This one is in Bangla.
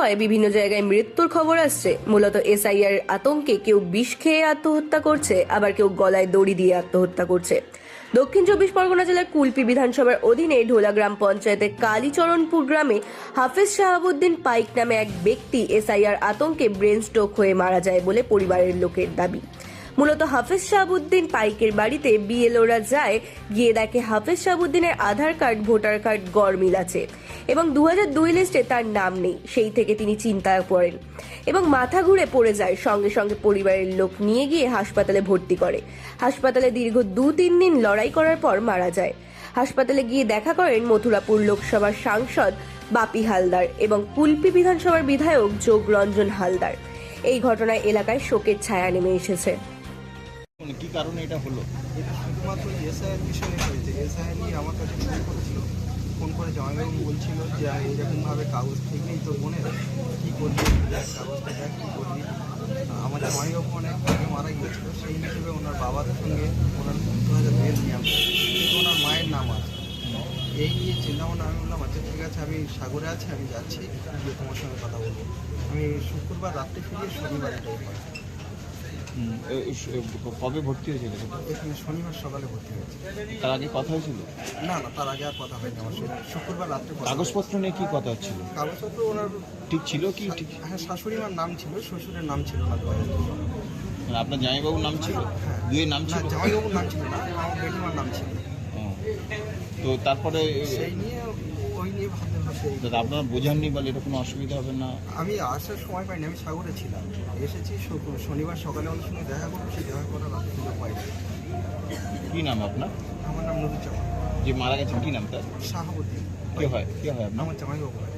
হওয়ায় বিভিন্ন জায়গায় মৃত্যুর খবর আসছে। মূলত এসআইআর আতঙ্কে কেউ বিষ খেয়ে আত্মহত্যা করছে, আবার কেউ গলায় দড়ি দিয়ে আত্মহত্যা করছে। দক্ষিণ চব্বিশ পরগনা জেলার কুলপি বিধানসভার অধীনে ঢোলা গ্রাম পঞ্চায়েতের কালীচরণপুর গ্রামে হাফেজ শাহাবুদ্দিন পাইক নামে এক ব্যক্তি এসআইআর আতঙ্কে ব্রেন স্ট্রোক হয়ে মারা যায় বলে পরিবারের লোকের দাবি। মূলত হাফেজ শাহাবুদ্দিন পাইকের বাড়িতে বিএলওরা যায়, গিয়ে দেখে হাফেজ শাহাবুদ্দিনের আধার কার্ড, ভোটার কার্ড গড়মিল আছে। এবং দু হাজার দুই লিস্টে তার নাম নেই সেই থেকে তিনি চিন্তায় পড়েন এবং মাথা ঘুরে পড়ে যায় সঙ্গে সঙ্গে পরিবারের লোক নিয়ে গিয়ে হাসপাতালে ভর্তি করে। হাসপাতালে দীর্ঘ দু তিন দিন লড়াই করার পর মারা যায়। হাসপাতালে গিয়ে দেখা করেন মথুরাপুর লোকসভার সাংসদ বাপি হালদার এবং কুলপি বিধানসভার বিধায়ক যোগরঞ্জন হালদার। এই ঘটনায় এলাকায় শোকের ছায়া নেমে এসেছে। কি কারণে এটা হলো? এটা শুধুমাত্র এসআইয়ের বিষয়ে হয়েছে নিয়ে আমার কাছে করেছিল ফোন করে জামাইবাবু বলছিল যে এইরকমভাবে কাগজ থেকেই তো বোনের। কী করবি? দেখ, কাগজটা দেখ, কী করবি? আমার জামাইবাবু অনেক আগে মারা গিয়েছিল, সেই হিসেবে ওনার বাবার সঙ্গে ওনার দু হাজার দুয়ের নিয়ম কিন্তু ওনার মায়ের নাম আছে। এই নিয়ে চিন্তা ভাবনা, আমি বললাম আচ্ছা ঠিক আছে, আমি সাগরে আছি, আমি যাচ্ছি, গিয়ে তোমার সঙ্গে কথা বলব। আমি শুক্রবার রাত্রে ফিরিয়ে শনিবার কবে ভর্তি হয়েছিল এখানে শনিবার সকালে ভর্তি হয়েছে। তার আগে কথা হয়েছিল? না না তার আগে আর কথা হয়নি আমার সঙ্গে শুক্রবার রাত্রে কাগজপত্র নিয়ে কি কথা হচ্ছিল? কাগজপত্র ওনার ঠিক ছিল কি ঠিক? হ্যাঁ শাশুড়ি মার নাম ছিল শ্বশুরের নাম ছিল না। মানে আপনার জামাইবাবুর নাম ছিল? হ্যাঁ। দুয়ের নাম ছিল? জামাইবাবুর নাম ছিল না আমার বেটিমার নাম ছিল। তো তারপরে সেই নিয়ে ওই নিয়ে ভাবতে ভাবতে আপনার দাদা আপনারা বোঝাননি বলে এটা কোনো অসুবিধা হবে না? আমি আসার সময় পাইনি আমি সাগরে ছিলাম। এসেছি শনিবার সকালে ওনার সঙ্গে দেখা করব সেই দেখা করার রাত্রে কিন্তু পাইনি। কী নাম আপনার? আমার নাম নুরুজ্জামান যে মারা গেছেন কী নাম তার? শাহাবুদ্দিন। কে হয়? কে হয় আপনার? আমার জামাইবাবু হয়।